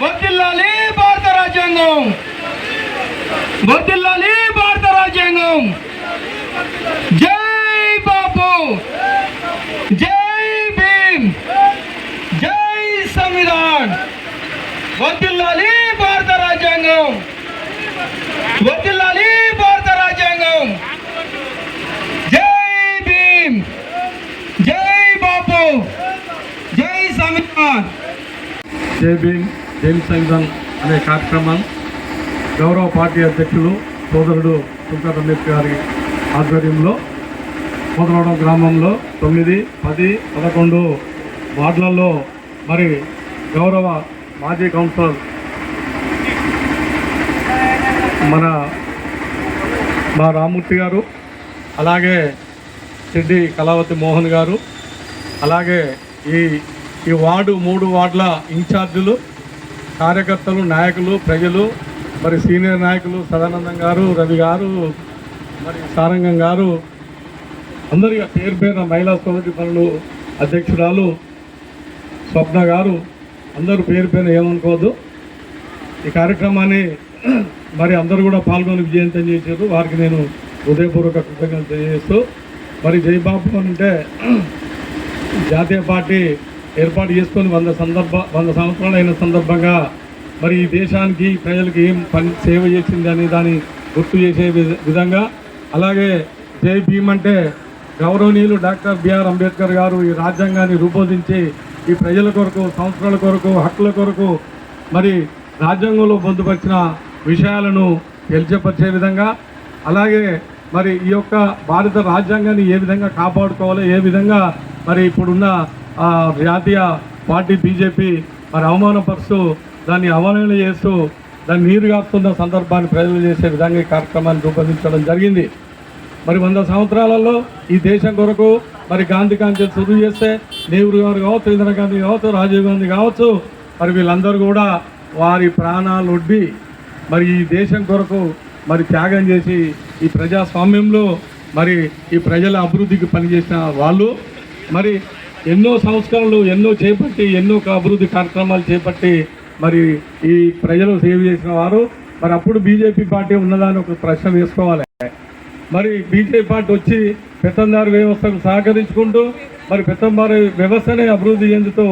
వర్దిల్లాలి భారత రాజ్యాంగం. వర్దిల్లాలి భారత రాజ్యాంగం. జై బాపు. జై భీమ్. జై సంవిధాన్. వర్దిల్లాలి భారత రాజ్యాంగం. వర్దిల్లాలి భారత రాజ్యాంగం. జై భీమ్. జై బాపు. జై సంవిధాన్. జై భీమ్ జై సంవిధాన్ అనే కార్యక్రమం గౌరవ పార్టీ అధ్యక్షులు సోదరుడు సుల్తాన్ రమేష్ గారి ఆధ్వర్యంలో మొదలవడం గ్రామంలో తొమ్మిది పది పదకొండు వార్డులలో మరి గౌరవ మాజీ కౌన్సిలర్ మన మా రామూర్తి గారు అలాగే సిడ్డి కళావతి మోహన్ గారు అలాగే ఈ ఈ వార్డు మూడు వార్డుల ఇన్ఛార్జీలు కార్యకర్తలు నాయకులు ప్రజలు మరి సీనియర్ నాయకులు సదానందం గారు రవి గారు మరి సారంగం గారు అందరి పేరు పేరున మహిళా సమితి పనులు అధ్యక్షురాలు స్వప్న గారు అందరూ పేరు పేరు ఏమనుకోవద్దు. ఈ కార్యక్రమాన్ని మరి అందరూ కూడా పాల్గొని విజయంతం చేశారు. వారికి నేను హృదయపూర్వక కృతజ్ఞతలు తెలియజేస్తూ మరి జయబాబు అంటే జాతీయ పార్టీ ఏర్పాటు చేసుకొని వంద సందర్భ వంద సంవత్సరాలు అయిన సందర్భంగా మరి ఈ దేశానికి ప్రజలకు ఏం పని సేవ చేసింది అనే దాన్ని గుర్తు చేసే విధ- విధంగా అలాగే జై భీమ్ అంటే గౌరవనీయులు డాక్టర్ బిఆర్ అంబేద్కర్ గారు ఈ రాజ్యాంగాన్ని రూపొందించి ఈ ప్రజల కొరకు సంవత్సరాల కొరకు హక్కుల కొరకు మరి రాజ్యాంగంలో పొందుపరిచిన విషయాలను తెలియపరిచే విధంగా అలాగే మరి ఈ యొక్క భారత రాజ్యాంగాన్ని ఏ విధంగా కాపాడుకోవాలో ఏ విధంగా మరి ఇప్పుడున్న ఆ, జాతీయ పార్టీ బీజేపీ మరి అవమానపరుస్తూ దాన్ని అవమానం చేస్తూ దాన్ని నీరు కాపుతున్న సందర్భాన్ని ప్రజలు చేసే విధంగా ఈ కార్యక్రమాన్ని రూపొందించడం జరిగింది. మరి వంద సంవత్సరాలలో ఈ దేశం కొరకు మరి గాంధీ కాంచెలు చదువు చేస్తే నెహ్రూ గారు కావచ్చు ఇందిరాగాంధీ కావచ్చు రాజీవ్ గాంధీ కావచ్చు మరి వీళ్ళందరూ కూడా వారి ప్రాణాలు ఒడ్డి మరి ఈ దేశం కొరకు మరి త్యాగం చేసి ఈ ప్రజాస్వామ్యంలో మరి ఈ ప్రజల అభివృద్ధికి పనిచేసిన వాళ్ళు మరి ఎన్నో సంస్కరణలు ఎన్నో చేపట్టి ఎన్నో అభివృద్ధి కార్యక్రమాలు చేపట్టి మరి ఈ ప్రజలు సేవ చేసిన వారు. మరి అప్పుడు బీజేపీ పార్టీ ఉన్నదాని ఒక ప్రశ్న వేసుకోవాలి. మరి బీజేపీ పార్టీ వచ్చి పెత్తందారు వ్యవస్థకు సహకరించుకుంటూ మరి పెత్తందారు వ్యవస్థనే అభివృద్ధి చెందుతూ